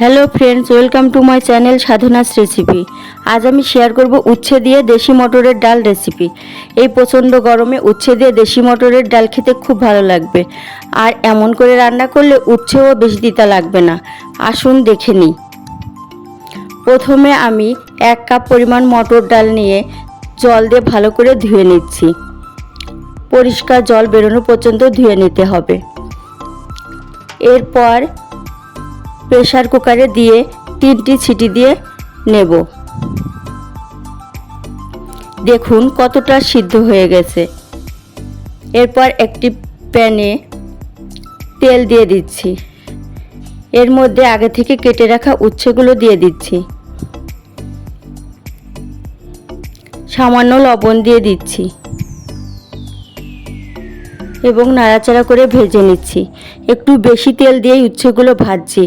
Hello friends welcome to my channel Sadhana's recipe আজ আমি share করব উচ্ছে দিয়ে দেশি মটরের ডাল রেসিপি এই প্রচণ্ড গরমে উচ্ছে দিয়ে দেশি মটরের ডাল খেতে খুব ভালো লাগবে। আর এমন করে রান্না করলে উচ্ছেও বেশি দিতে লাগবে না। আসুন দেখে নিই। প্রথমে আমি এক কাপ পরিমাণ মটর ডাল নিয়ে জল দিয়ে ভালো করে ধুয়ে নিচ্ছি। পরিষ্কার জল বেরোনো পর্যন্ত ধুয়ে নিতে হবে। এরপর প্রেশার কুকারে দিয়ে তিনটি ছিটি দিয়ে নেব। দেখুন কতটা সিদ্ধ হয়ে গেছে। এরপর একটি প্যানে তেল দিয়ে দিচ্ছি। এর মধ্যে আগে থেকে কেটে রাখা উচ্ছেগুলো দিয়ে দিচ্ছি। সামান্য লবণ দিয়ে দিচ্ছি। এবং নাড়াচাড়া করে ভেজে নিচ্ছি। একটু বেশি তেল দিয়েই উচ্ছেগুলো ভাজছি।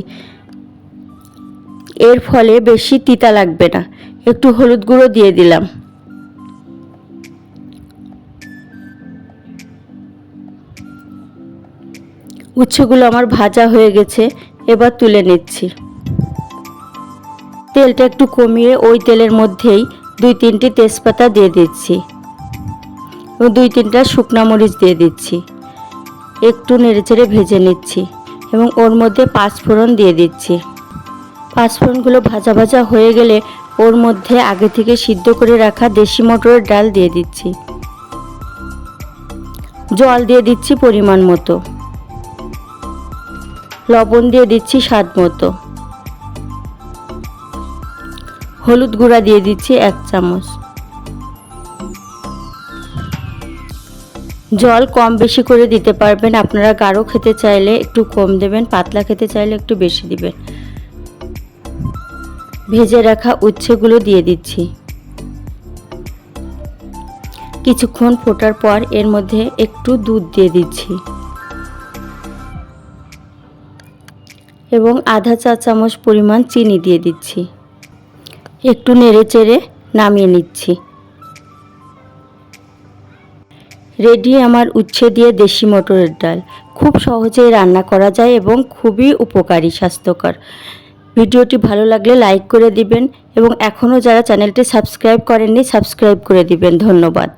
এর ফলে বেশি তিতা লাগবে না। একটু হলুদ গুঁড়ো দিয়ে দিলাম। উচ্ছেগুলো আমার ভাজা হয়ে গেছে, এবার তুলে নিচ্ছি। তেলটা একটু কমিয়ে ওই তেলের মধ্যেই দুই তিনটি তেজপাতা দিয়ে দিচ্ছি। ও দুই তিনটা শুকনা মরিচ দিয়ে দিচ্ছি। একটু নেড়েচেড়ে ভেজে নিচ্ছি এবং ওর মধ্যে পাঁচফোড়ন দিয়ে দিচ্ছি। পাঁচফোড়নগুলো ভাজা ভাজা হয়ে গেলে ওর মধ্যে আগে থেকে সিদ্ধ করে রাখা দেশি মটরের ডাল দিয়ে দিচ্ছি। জল দিয়ে দিচ্ছি পরিমাণ মতো। লবণ দিয়ে দিচ্ছি স্বাদ মতো। হলুদ গুঁড়া দিয়ে দিচ্ছি এক চামচ। জল কম বেশি করে দিতে পারবেন। আপনারা গাঢ় খেতে চাইলে একটু কম দেবেন, পাতলা খেতে চাইলে একটু বেশি দিবেন। ভেজে রাখা উচ্ছেগুলো দিয়ে দিচ্ছি। কিছুক্ষণ ফোটার পর এর মধ্যে একটু দুধ দিয়ে দিচ্ছি। এবং আধা চা চামচ পরিমাণ চিনি দিয়ে দিচ্ছি। একটু নেড়ে চেড়ে নামিয়ে নিচ্ছি। রেডি আমার উচ্ছে দিয়ে দেশি মটরের ডাল। খুব সহজেই রান্না করা যায় এবং খুবই উপকারী, স্বাস্থ্যকর। ভিডিওটি ভালো লাগলে লাইক করে দিবেন এবং এখনও যারা চ্যানেলটি সাবস্ক্রাইব করেননি, সাবস্ক্রাইব করে দিবেন। ধন্যবাদ।